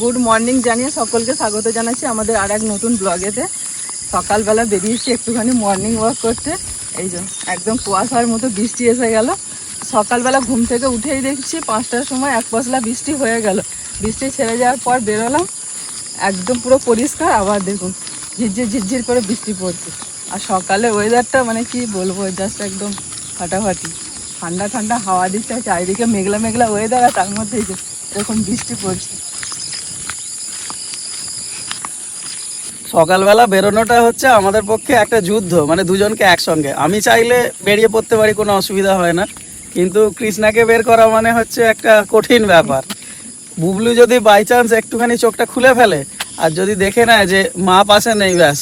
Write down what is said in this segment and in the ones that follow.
Good morning জানিয়ে সকলকে স্বাগত জানাচ্ছি আমাদের আর এক নতুন ব্লগেতে সকালবেলা বেরিয়েছি একটুখানি মর্নিং ওয়াক করতে। এই যে, একদম কুয়াশার মতো বৃষ্টি এসে গেল। সকালবেলা ঘুম থেকে উঠেই দেখছি পাঁচটার সময় এক পশলা বৃষ্টি হয়ে গেল। বৃষ্টি ছেড়ে যাওয়ার পর বেরোলাম। একদম পুরো পরিষ্কার, আবার দেখুন, ঝিরঝির ঝিরঝির করে বৃষ্টি পড়ছে। আর সকালে ওয়েদারটা মানে কি বলব জাস্ট একদম ফাটাফাটি। ঠান্ডা ঠান্ডা হাওয়া দিচ্ছে, চারিদিকে মেঘলা মেঘলা ওয়েদার আর তার মধ্যে এরকম বৃষ্টি পড়ছে। সকালবেলা বেরোনোটা হচ্ছে আমাদের পক্ষে একটা যুদ্ধ মানে দুজনকে একসঙ্গে। আমি চাইলে বেরিয়ে পড়তে পারি, কোনো অসুবিধা হয় না। কিন্তু কৃষ্ণাকে বের করা মানে হচ্ছে একটা কঠিন ব্যাপার। বুবলু যদি বাই চান্স একটুখানি চোখটা খুলে ফেলে, আর যদি দেখে নেয় যে মা পাশে নেই, ব্যাস।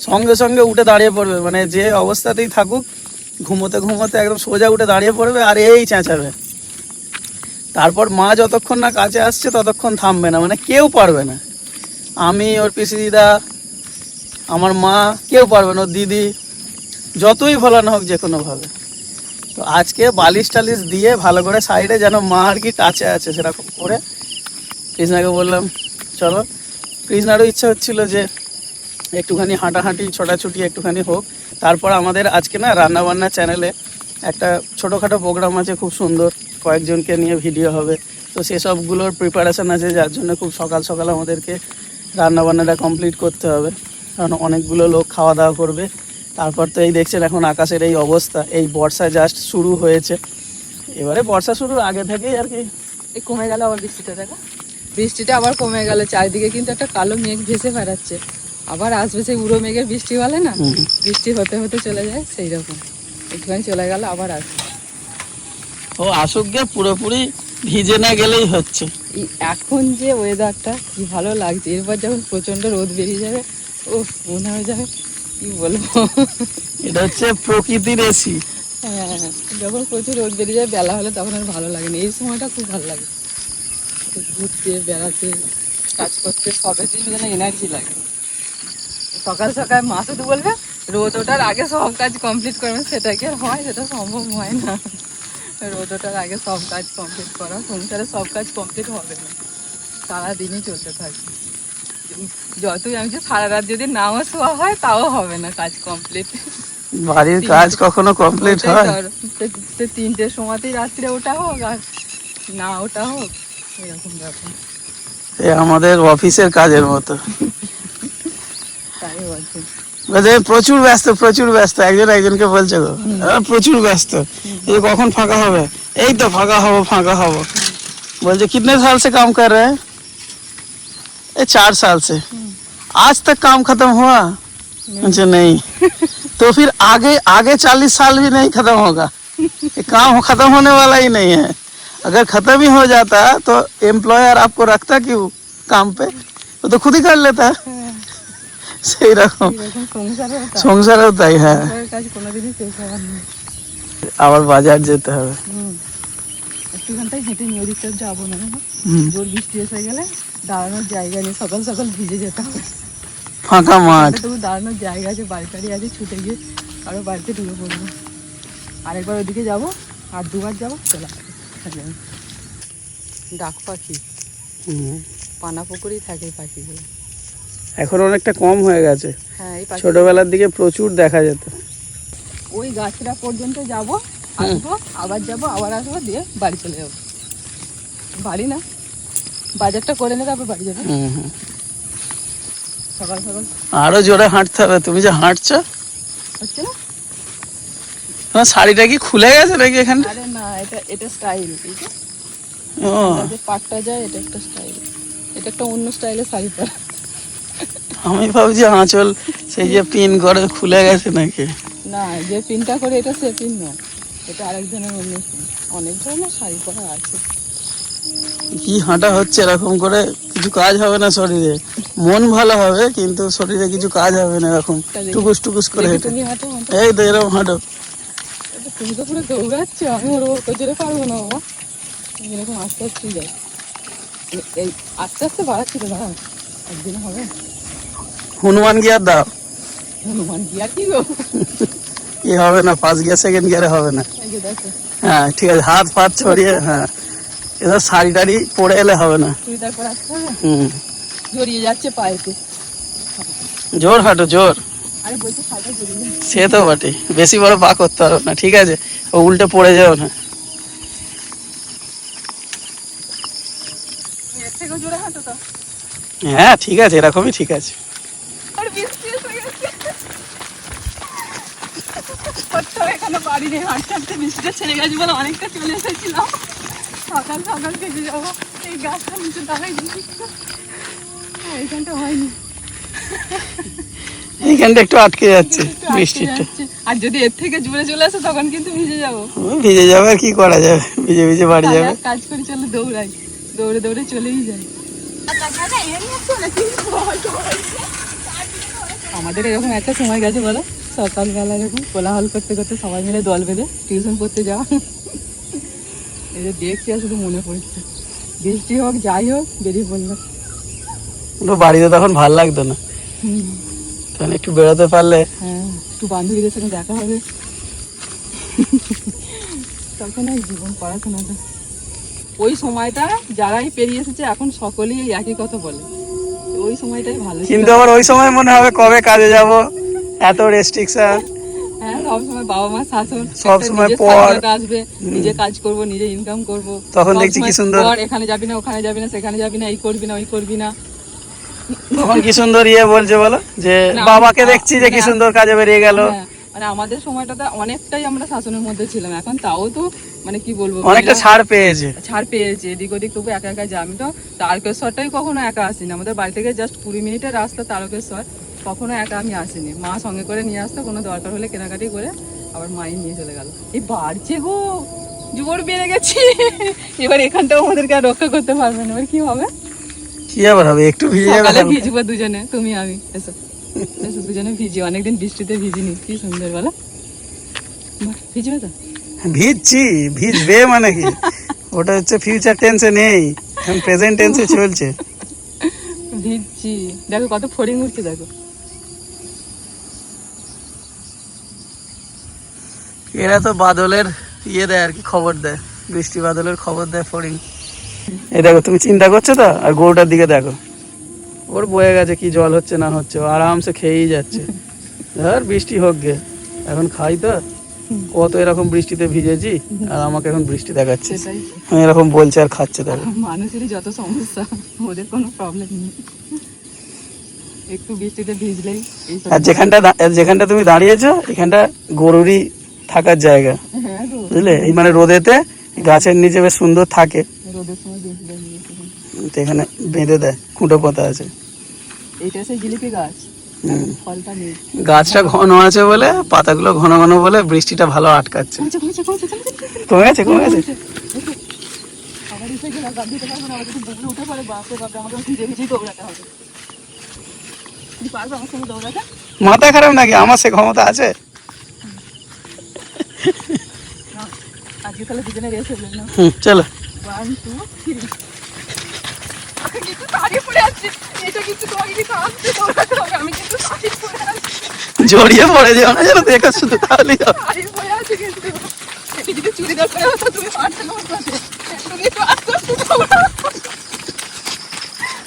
সঙ্গে সঙ্গে উঠে দাঁড়িয়ে পড়বে মানে যে অবস্থাতেই থাকুক, ঘুমোতে ঘুমোতে একদম সোজা উঠে দাঁড়িয়ে পড়বে আর এই চেঁচাবে। তারপর মা যতক্ষণ না কাছে আসছে, ততক্ষণ থামবে না মানে কেউ পারবে না। আমি, ওর পিসি দিদা, আমার মা, কেউ পারবে না, ওর দিদি, যতই ভোলানো হোক যে কোনোভাবে তো আজকে বালিশ টালিশ দিয়ে ভালো করে সাইডে যেন মা আর কি কাছে আছে সেরকম করে কৃষ্ণাকে বললাম, চলো। কৃষ্ণারও ইচ্ছা হচ্ছিল যে একটুখানি হাঁটাহাঁটি, ছোটাছুটি একটুখানি হোক। তারপর আমাদের আজকে না রান্নাবান্না চ্যানেলে একটা ছোটোখাটো প্রোগ্রাম আছে, খুব সুন্দর। কয়েকজনকে নিয়ে ভিডিও হবে। তো সেসবগুলোর প্রিপারেশন আছে, যার জন্য খুব সকাল সকাল আমাদেরকে রান্নাবান্নাটা কমপ্লিট করতে হবে। কারণ অনেকগুলো লোক খাওয়া দাওয়া করবে। তারপর তো এই দেখছেন এখন আকাশের এই অবস্থা। এই বর্ষা জাস্ট শুরু হয়েছে। এবারে বর্ষা শুরুর আগে থেকেই আর কি। এই কমে গেল আবার বৃষ্টিটা দেখো। বৃষ্টিটা আবার কমে গেল চারিদিকে কিন্তু একটা কালো মেঘ ভেসে বেড়াচ্ছে। আবার আসবে সেই উড়ো মেঘের বৃষ্টি বলে না বৃষ্টি হতে হতে চলে যায় সেই রকম একটুখানি চলে গেল আবার আসবে। ও আসুক গে পুরোপুরি ভিজে না গেলেই হচ্ছে। এখন যে ওয়েদারটা কি ভালো লাগছে এরপর যখন প্রচণ্ড রোদ বেরিয়ে যাবে ও মনে হয়ে যাবে কি বলব। এটা হচ্ছে প্রকৃতির এসি হ্যাঁ যখন প্রচুর রোদ বেরিয়ে যায় বেলা হলে তখন আর ভালো লাগে না। এই সময়টা খুব ভালো লাগে। ঘুরতে বেড়াতে কাজ করতে সবেতেই যেন এনার্জি লাগে। সকাল সকাল মা শুধু বলবে রোদ ওঠার আগে সব কাজ কমপ্লিট করবে। সেটা কি আর হয়? সেটা সম্ভব হয় না। রোদ ওঠার আগে সব কাজ কমপ্লিট করা। সংসারে সব কাজ কমপ্লিট হবে না। সারাদিনই চলতে থাকবে যতই আমি সারা রাত যদি নাও শোয়া হয় তাও হবে না কাজ কমপ্লিট বাড়ির কাজ কখনো কমপ্লিট হয়? তিনটের সময়তেই রাত্রে ওটা হোক আর না ওটা হোক এরকম ব্যাপার। এ আমাদের অফিসের কাজের মতো। তাই বলছি। প্রচুর ব্যস্ত প্রচুর ব্যস্ত। একজন একজনকে বলছে গো "আহ, প্রচুর ব্যস্ত। এই কখন ফাঁকা হবে এই তো ফাঁকা হবো ফাঁকা হবো बोलते कितने साल से काम कर रहे हैं ये चार साल से आज तक काम खत्म हुआ मुझे नहीं तो फिर आगे आगे चालीस साल भी नहीं खत्म होगा ये काम खत्म होने वाला ही नहीं है अगर खत्म ही हो जाता तो एम्प्लॉयर आपको रखता क्यों काम पे वो तो खुद ही कर लेता সেই রকম এরকম সংসারে সংসারেও তাই হ্যাঁ আবার বাজার যেতে হবে। হুম। একটুখানটাই হেঁটে নিয়ে ওদিকটা যাব না? জোর বৃষ্টি এসে গেলে দাঁড়ানোর জায়গা নেই সকাল সকাল ভিজে যেতে হবে। ফাঁকা মাঠ। তবু দাঁড়ানোর জায়গা আছে বাড়ি টাড়ি আছে ছুটে গিয়ে কারও বাড়িতে ঢুকে পড়ব। আরেকবার ওদিকে যাব আর দুবার যাব চলে। ডাক পাখি। পানা পুকুরেই থাকে পাখিগুলো। এখন অনেকটা কম হয়ে গেছে। হ্যাঁ ছোটবেলার দিকে প্রচুর দেখা যেত। ওই গাছটা পর্যন্ত যাব আসব আবার যাব আবার আসব দিয়ে বাড়ি চলে যাব। বাড়ি না বাজারটা করে নিয়ে তারপর বাড়ি যাবে। সকাল সকাল। আরও জোরে হাঁটতে হবে তুমি যে হাঁটছো? হচ্ছে না? তোমার শাড়িটা কি খুলে গেছে নাকি এখানে? আরে না এটা এটা স্টাইল ও। যে পাটটা যায় এটা একটা স্টাইল এটা একটা অন্য স্টাইলের শাড়ি পরা। আমি ভাবছি আঁচল সেই যে পিন করে খুলে গেছে নাকি? না যে পিনটা করে এটা সে পিন নয় এটা আরেক ধরনের অন্য অনেক ধরনের শাড়ি পরা আছে। কি হাঁটা হচ্ছে এরকম করে কিছু কাজ হবে না শরীরে। মন ভালো হবে কিন্তু শরীরে কিছু কাজ হবে না এরকম। টুকুস টুকুস করে হেঁটে। এই তো এরকম হাঁটো। এটা তুমি তো পুরো দৌড়াচ্ছ আমি ওর ওর জোরে পারব না বাবা। এরকম আস্তে আস্তে যাই। এই আস্তে আস্তে বাড়াচ্ছি তো দাঁড়া একদিন হবে। হনুমান গিয়ার দাও। হনুমান কি কি গো? কি হবে না ফার্স্ট গিয়ার সেকেন্ড গিয়ারে হবে না। হ্যাঁ ঠিক আছে হাত ফাত ছড়িয়ে হ্যাঁ। এবার শাড়ি টাড়ি পরে এলে হবে না। হুম। জড়িয়ে যাচ্ছে পায়েতে। জোর হাঁটো জোর। সে তো বটে বেশি বড় পা করতে পারো না ঠিক আছে। ও উল্টে পড়ে যাও না। হ্যাঁ ঠিক আছে এরকমই ঠিক আছে আর বৃষ্টি এসে গেছে এখানে বাড়ি নেই হাঁটতে হাঁটতে বৃষ্টিটা ছেড়ে গেছে বলে অনেকটা চলে এসেছিলাম। সকাল সকাল ভেজে যাব। এই গাছটা নিচে দাঁড়াই এইখানটা হয়নি। এইখানটা একটু আটকে যাচ্ছে একটু আটকে বৃষ্টিটা। যাচ্ছে। আর যদি এর থেকে জুড়ে চলে আসে তখন কিন্তু ভিজে যাব। ভিজে যাবে আর কি করা যাবে? ভিজে ভিজে বাড়ি যাবে। এক কাজ করি চলো দৌড়াই। দৌড়ে দৌড়ে চলেই যাই। আমাদের এরকম একটা সময় গেছে বলো। সকালবেলা এরকম কোলাহল করতে করতে সবাই মিলে দল বেঁধে টিউশন পড়তে যাওয়া। এই যে দেখছি আর শুধু মনে পড়ছে। বৃষ্টি হোক যাই হোক বেরিয়ে পড়লাম। বাড়িতে তখন ভালো লাগতো না। তখন একটু বেরোতে পারলে হ্যাঁ একটু বান্ধবীদের সঙ্গে দেখা হবে। তখন আর জীবন পড়াশোনাটা। ওই সময়টা যারাই পেরিয়ে এসেছে এখন সকলেই একই কথা বলে। ওই সময়টাই ভালো কিন্তু আবার ওই সময় মনে হবে কবে কাজে যাব। এত রেস্ট্রিকশন হ্যাঁ সব সময় বাবা মা শাসন সব একটা সময় নিজের পর। আসবে নিজে কাজ করব নিজে ইনকাম করব। তখন দেখছি কি সুন্দর। এখানে যাবি না ওখানে যাবি না সেখানে যাবি না এই করবি না ওই করবি না। তখন কি সুন্দর ইয়ে বলছে বলো? যে বাবাকে দেখছি যে কি হ্যাঁ। সুন্দর কাজে বেরিয়ে গেল। হ্যাঁ, মানে আমাদের সময়টাতে অনেকটাই আমরা শাসনের মধ্যে ছিলাম এখন তাও তো মানে কি বলব অনেকটা ছাড় পেয়েছে। ছাড় পেয়েছে এদিক ওদিক তবু একা একা যাই আমি তো তারকেশ্বরটাই কখনো একা আসিনি আমাদের বাড়ি থেকে জাস্ট কুড়ি মিনিটের রাস্তা তারকেশ্বর। কখনো একা আমি আসিনি। মা সঙ্গে করে নিয়ে আসতো কোনো দরকার হলে কেনাকাটি করে আবার মাই নিয়ে চলে গেল। এই বাড়ছে গো! জোর বেড়ে গেছি। এবার এখানটাও আমাদেরকে আর রক্ষা করতে পারবে না। এবার কি হবে? কি আবার হবে? একটু ভিজে যাবে সকালে ভিজবো দুজনে তুমি আমি। এসো। এসো দুজনে ভিজি। অনেকদিন বৃষ্টিতে ভিজিনি। কি সুন্দর বলো। ভিজবে তো? ভিজছি। ভিজবে মানে কি? ওটা হচ্ছে ফিউচার টেন্সে নেই। এখন প্রেজেন্ট টেন্সে চলছে। ভিজছি। দেখো কত ফড়িং উঠছে দেখো। এরা তো বাদলের ইয়ে দেয় আর কি খবর দেয়। বৃষ্টি বাদলের খবর দেয় ফড়িং। এই দেখো তুমি চিন্তা করছ তো? আর গরুটার দিকে দেখো। ওর বয়ে গেছে কি জল হচ্ছে না হচ্ছে আরামসে খেয়েই যাচ্ছে। ধর বৃষ্টি হোক গে। এখন খাই তো। কত এরকম বৃষ্টিতে ভিজেছি আর আমাকে এখন বৃষ্টি দেখাচ্ছে। এরকম বলছে আর খাচ্ছে দেখো মানুষেরই যত সমস্যা ওদের কোনো প্রবলেম নেই। একটু বৃষ্টিতে ভিজলেই আর যেখানটা যেখানটা তুমি দাঁড়িয়েছো এখানটা গরুরই থাকার জায়গা। বুঝলে? এই মানে রোদেতে গাছের নিচে বেশ সুন্দর থাকে। এখানে। বেঁধে দেয় খুঁটো পোতা আছে। গাছটা ঘন আছে বলে পাতাগুলো ঘন ঘন বলে বৃষ্টিটা ভালো আটকাচ্ছে। কমে গেছে কমে গেছে মাথা খারাপ নাকি? আমার সে ক্ষমতা আছে না আজকে তাহলে দুজনে রেস হলো না। হুম চলো। কিন্তু এটা কিন্তু তোমাকে কিন্তু আসতে দৌড়াতে হবে আমি কিন্তু জড়িয়ে পড়ে যেও না যেন দেখো শুধু তাহলেই হবে। দাঁড়িয়ে পড়ে কিন্তু। যদি চুড়িদার পরে হতো তুমি পারতে না তুমি একটু আস্তে আস্তে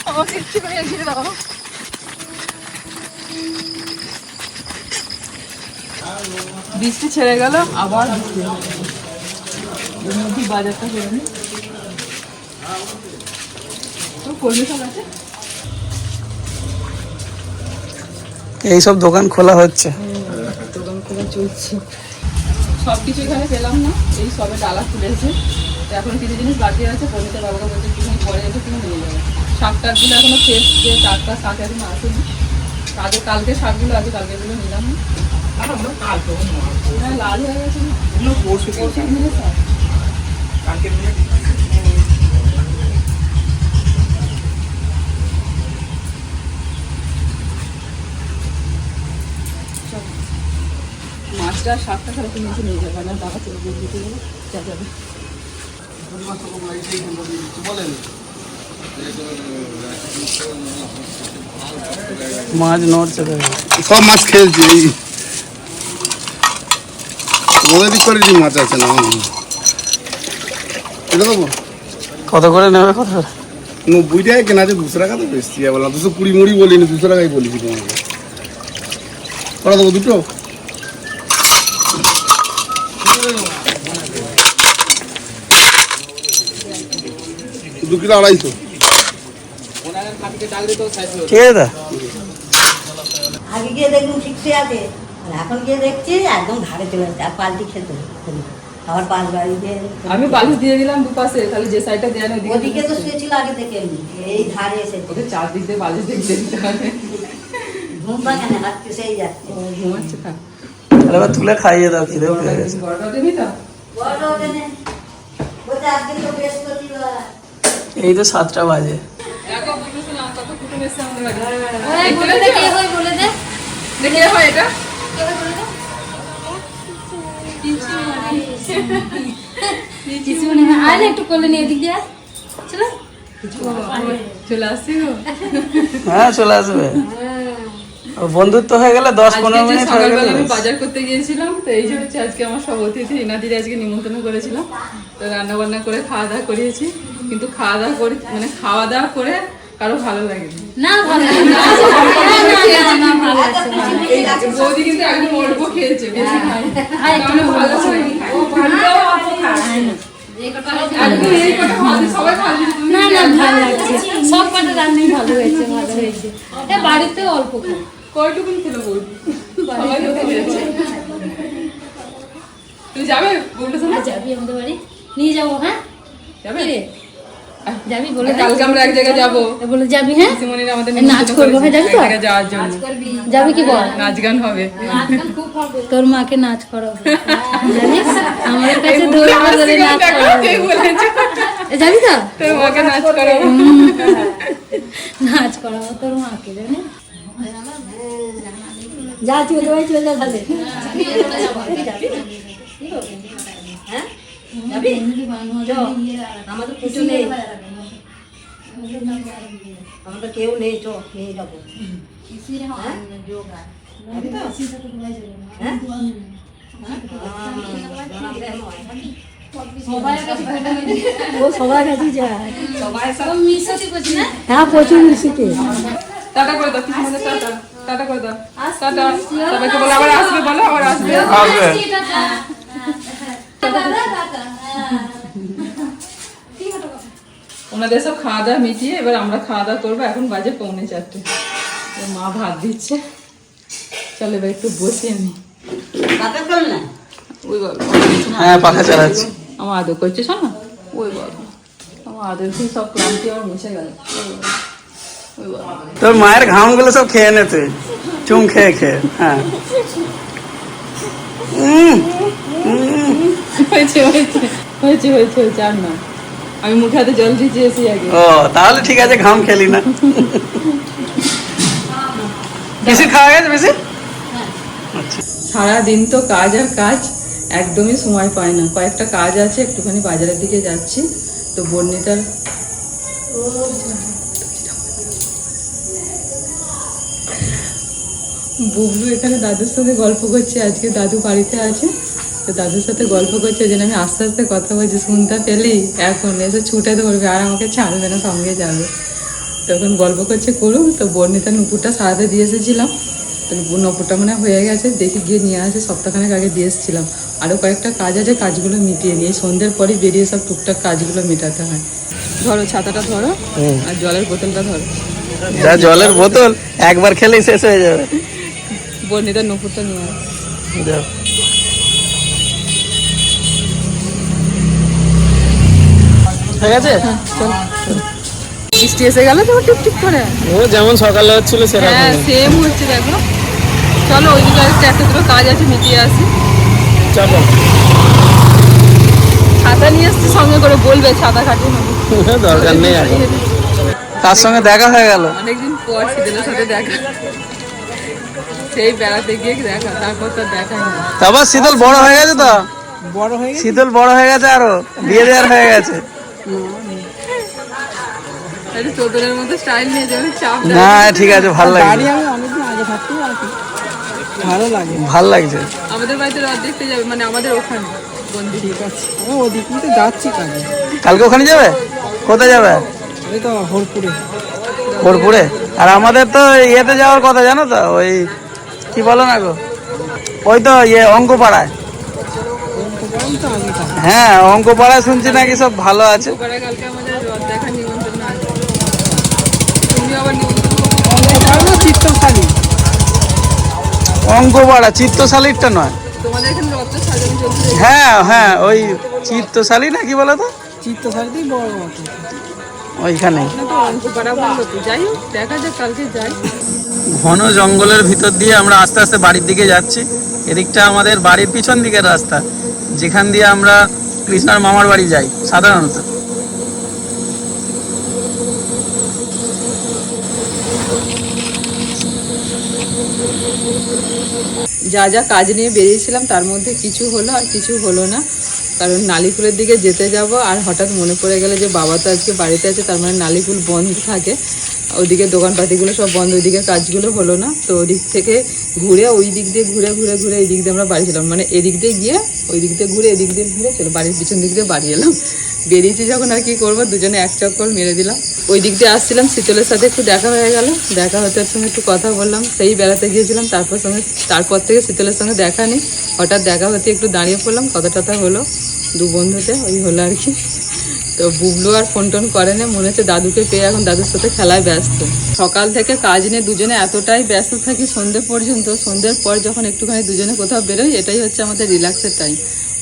আমাকে ইচ্ছে করে এগিয়ে দাও। বৃষ্টি ছেড়ে গেল আবার বৃষ্টি এর মধ্যে বাজারটা করে নি। তো কলমি শাক আছে? এইসব দোকান খোলা হচ্ছে। দোকান খোলা চলছে। সব কিছু এখানে পেলাম না এই সবে ডালা খুলেছে। তো এখন কিছু জিনিস বাকি আছে পরিতে বাবাকে বলছে একটুখানি পরে এসে তুমি নিয়ে যাবে। শাক টাকগুলো এখনও ফ্রেশ যে টাটকা শাক এখনও আসেনি। কালকে কালকে শাকগুলো আছে কালকেগুলো নিলাম। না হ্যাঁ, লাল হয়ে গেছে? পরশু দিনের শাক। মাছটা আর শাকটা খালি তুমি এসে নিয়ে যাবে না বাবা চলে গিয়ে দিতে গেলে যা যাবে। মাছ নড়ছে সব মাছ খেয়েছি। তোমাদের দিক করে মাছ আছে না? এটা দেবো কত করে নেবে কত করে? নব্বই টাকায় কেনা আছে দুশো টাকা তো বেশি বললাম দুশো কুড়ি মুড়ি বলিনি দুশো টাকাই বলেছি তোমাকে। করা দেবো দুটো? দু কিলো আড়াইশো। ঠিক আছে আগে গিয়ে দেখুন ঠিকই আছে আর এখন গিয়ে দেখছি একদম ঘাড়ে চলে যাচ্ছে আর পাল্টি খেতে আবার পাঁচ বাড়ি দিয়ে আমি বালিশ দিয়ে দিলাম দুপাশে তাহলে যে সাইডটা দেওয়া নেই ওদিকে তো শুয়েছিল আগে থেকে এমনি। এই ধারে এসে। ওকে চারদিক দিয়ে বালিশ দিয়ে দিয়ে দিতে হবে। ঘুম পাকে না সেই যাচ্ছে। ঘুমাচ্ছে থাক। তাহলে তুলে খাইয়ে দাও খিদেও পেয়ে গেছে। বড়টা দিবি তো? বড় ওখানে বলতে আজকে তো বৃহস্পতিবার। এই তো সাতটা বাজে। হয় বলে দে দেখে হয় এটা? বলে দে? কিছু মনে হয় আয় না একটু কোলে নিয়ে এদিক দিয়ে চলো চলে আসছি হ্যাঁ চলে আসবে বন্ধুত্ব হয়ে গেলে দশ পনেরো মিনিট হয়ে গেলে আমি বাজার করতে গিয়েছিলাম তো এই যে হচ্ছে আজকে আমার সব অতিথি ইনাদিরে আজকে নিমন্ত্রণ করেছিলাম। তো রান্না বান্না করে খাওয়া দাওয়া করিয়েছি কিন্তু খাওয়া দাওয়া করে মানে খাওয়া দাওয়া করে কারও ভালো লাগেনি না। ভালো লাগে না। ভালো বৌদি কিন্তু একদম অল্প খেয়েছে সব কটা রান্নাই ভালো হয়েছে ভালো হয়েছে। বাড়িতে অল্প কয়টুকুন খেলো বৌদি। তুমি যাবে বলতে শোনো যাবি আমাদের বাড়ি। নিয়ে যাব হ্যাঁ? যাবে? রে? যাবি বলে কালকে আমরা এক জায়গায় যাব। বলে যাবি হ্যাঁ? সিমনির আমাদের নাচ করব, হ্যাঁ, যাবি তো? যাওয়ার জন্য। যাবি কি বল? নাচ গান হবে। তোর মাকে নাচ করাবো জানিস? আমাদের কাছে দৌড়ে ধরে নাচ করাবো যাবি তো? তোর মাকে নাচ করাবো নাচ করাবো তোর মাকে জানিস? যা চলে ভাই চলে যা তাহলে। হ্যাঁ। যাবি আমাদের কিছু নেই। আমাদের কেউ নেই চো নিয়ে যাব। হ্যাঁ? হ্যাঁ? সবার কাছে যায়। হ্যাঁ প্রচুর মিশিতে টাটা করে দাও কিছু মনে টাটা। টাটা করে দাও। টাটা। সবাইকে বলো আবার আসবে বলো আবার আসবে। আসবে। ওনাদের সব খাওয়া দাওয়া মিটিয়ে এবার আমরা খাওয়া দাওয়া করব। এখন বাজে পৌনে চারটে। মা ভাত দিচ্ছে। চলো এবার একটু বসি আমি পাকা চল ওই বাবা। হ্যাঁ পাখা চালাচ্ছি। আমার আদর করছে শোনো ওই বাবা। আমার আদর খেয়ে সব ক্লান্তি আমার মিশে গেল। তোর মায়ের ঘামগুলো সব খেয়ে নে তুই। চুম খেয়ে খেয়ে। হ্যাঁ। হয়েছে হয়েছে হয়েছে হয়েছে হয়েছে আর না। আমি মুখে হাতে জল দিয়েছি এসে আগে। ও তাহলে ঠিক আছে ঘাম খেলি না। বেশি খাওয়া গেছে বেশি? সারাদিন তো কাজ আর কাজ একদমই সময় পায় না। কয়েকটা কাজ আছে একটুখানি বাজারের দিকে যাচ্ছি তো বর্ণিতার বুবলু এখানে দাদুর সাথে গল্প করছে আজকে দাদু বাড়িতে আছে। তো দাদুর সাথে গল্প করছে জন্য আমি আস্তে আস্তে কথা বলছি শুনতে পেলি? এখন এসে ছুটে ধরবে আর আমাকে ছাড়বে না সঙ্গে যাবে। তখন গল্প করছে করুক। তো বর্ণিতা নুপুরটা সারাতে দিয়ে এসেছিলাম। তো নপুরটা মানে হয়ে গেছে দেখি গিয়ে নিয়ে আসে সপ্তাহখানেক আগে দিয়ে এসেছিলাম। আরও কয়েকটা কাজ আছে কাজগুলো মিটিয়ে নিয়ে সন্ধ্যের পরই বেরিয়ে সব টুকটাক কাজগুলো মেটাতে হয়। ধরো ছাতাটা ধরো আর জলের বোতলটা ধরো। যা জলের বোতল একবার খেলেই শেষ হয়ে যাবে। বর্ণিতার নুপুরটা নিয়ে যাও। ঠিক আছে বৃষ্টি এসে গেল তো টিপ টিপ করে। ও যেমন সকালে হচ্ছিল হ্যাঁ সেম হচ্ছে দেখো। চলো ওইদিকে একটা একটা দুটো কাজ আছে মিটিয়ে আসি। চলো। ছাতা নিয়ে এসছি সঙ্গে করে বলবে ছাতা কাটিয়ে নেব। দরকার নেই এখন তার সঙ্গে দেখা হয়ে গেল। অনেকদিন পর শীতের সাথে দেখা। সেই বেড়াতে গিয়ে দেখা তারপর তো দেখা তারপর শীতল বড় হয়ে গেছে তো? বড় হয়ে শীতল বড় হয়ে গেছে আরও বিয়ে দেওয়ার হয়ে গেছে। তাহলে চোদনের মতো স্টাইল নিয়ে যাবে চাপ দেয়। না ঠিক ভালো লাগছে ভালো লাগছে। আমাদের বাড়িতে রাত দেখতে যাবে মানে আমাদের ওখানে ঠিক আছে। কালকে ওখানে যাবে? কোথায় যাবে? তো হোলপুরে বোলপুরে আর আমাদের তো ইয়েতে যাওয়ার কথা জানো তো ওই কি বলো না গো? ওই তো ইয়ে অঙ্কপাড়ায়। হ্যাঁ অঙ্কপাড়ায় শুনছি নাকি সব ভালো আছে। চিত্তশালী অঙ্কপাড়া চিত্তশালীরটা নয়। হ্যাঁ হ্যাঁ ওই চিত্তশালী না কি বলো তো? চিত্তশালীতেই বড় ওইখানে। অঙ্ক পাড়া ঘন জঙ্গলের ভিতর দিয়ে আমরা আস্তে আস্তে বাড়ির দিকে যাচ্ছি। এদিকটা আমাদের বাড়ির পিছন দিকের রাস্তা। যেখান দিয়ে আমরা কৃষ্ণার মামার বাড়ি যাই, সাধারণত। যা যা কাজ নিয়ে বেরিয়েছিলাম, তার মধ্যে কিছু হলো আর কিছু হলো না। কারণ নালিকুলের দিকে যেতে যাব আর হঠাৎ মনে পড়ে গেলে যে বাবা তো আজকে বাড়িতে আছে, তার মানে নালিকুল বন্ধ থাকে। ওদিকে দোকানপাতিগুলো সব বন্ধ, ওইদিকে কাজগুলো হলো না। তো ওদিক থেকে ঘুরে ওই দিক দিয়ে ঘুরে ঘুরে ঘুরে এই দিক দিয়ে আমরা বাড়ি ছিলাম। মানে এদিক দিয়ে গিয়ে, ওই দিক দিয়ে ঘুরে, এদিক দিয়ে ঘুরে চলো বাড়ির পিছন দিক দিয়ে বাড়ি এলাম। বেরিয়েছি যখন আর কি করব, দুজনে এক চক্কর মেরে দিলাম। ওই দিক দিয়ে আসছিলাম, শীতলের সাথে একটু দেখা হয়ে গেল। দেখা হতে সঙ্গে একটু কথা বললাম, সেই বেড়াতে গিয়েছিলাম, তারপর সঙ্গে, তারপর থেকে শীতলের সঙ্গে দেখা নেই। হঠাৎ দেখা হতে একটু দাঁড়িয়ে পড়লাম কথা টথা হলো দু বন্ধুতে, ওই হলো আর কি। তো বুবলু আর ফোন টোন করে না, মনে হচ্ছে দাদুকে পেয়ে এখন দাদুর সাথে খেলায় ব্যস্ত। সকাল থেকে কাজ নিয়ে দুজনে এতটাই ব্যস্ত থাকি সন্ধে পর্যন্ত, সন্ধ্যের পর যখন একটুখানি দুজনে কোথাও বেরোই, এটাই হচ্ছে আমাদের রিল্যাক্সের টাইম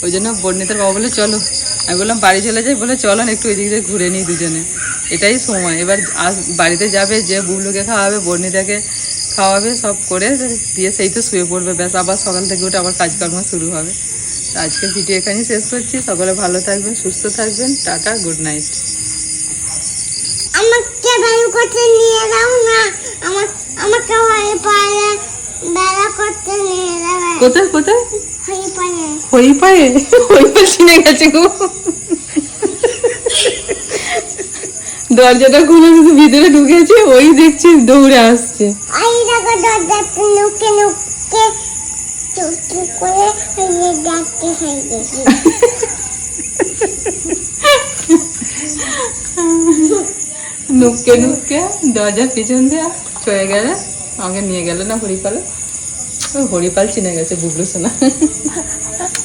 ওই জন্য বর্ণিতার বাবা বলে, চলো। আমি বললাম, বাড়ি চলে যাই? বলে, চলো না, একটু ওইদিক দিয়ে ঘুরে নিই দুজনে। এটাই সময়। এবার আজ বাড়িতে যাবে, যে বুবলুকে খাওয়াবে, বর্ণিতাকে খাওয়াবে, সব করে দিয়ে সেই তো শুয়ে পড়বে। ব্যাস, আবার সকাল থেকে উঠে আবার কাজকর্ম শুরু হবে। তো আজকে ভিডিও এখানেই শেষ করছি। সকলে ভালো থাকবেন সুস্থ থাকবেন। Tata good night. আমাকে বেলা করতে নিয়ে যাও না। আমার আমাকে হয়ে পারে বেলা করতে নিয়ে যাবে। কোথায় কোথায়? হয়ে পারে হরি পায়ে? হরি পা চিনে গেছে গো। দরজাটা খুলে শুধু ভিতরে ঢুকেছে ওই দেখছি দৌড়ে আসছে। এই দেখো দরজাতে নুকে নুকে। চুকি করে দরজার পিছন দিয়ে চলে গেলে, আমাকে নিয়ে গেল না হরিপালে। হরিপাল চিনে গেছে বুবলু সোনা।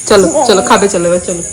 চলো চলো, খাবে, চলো, এবার চলো।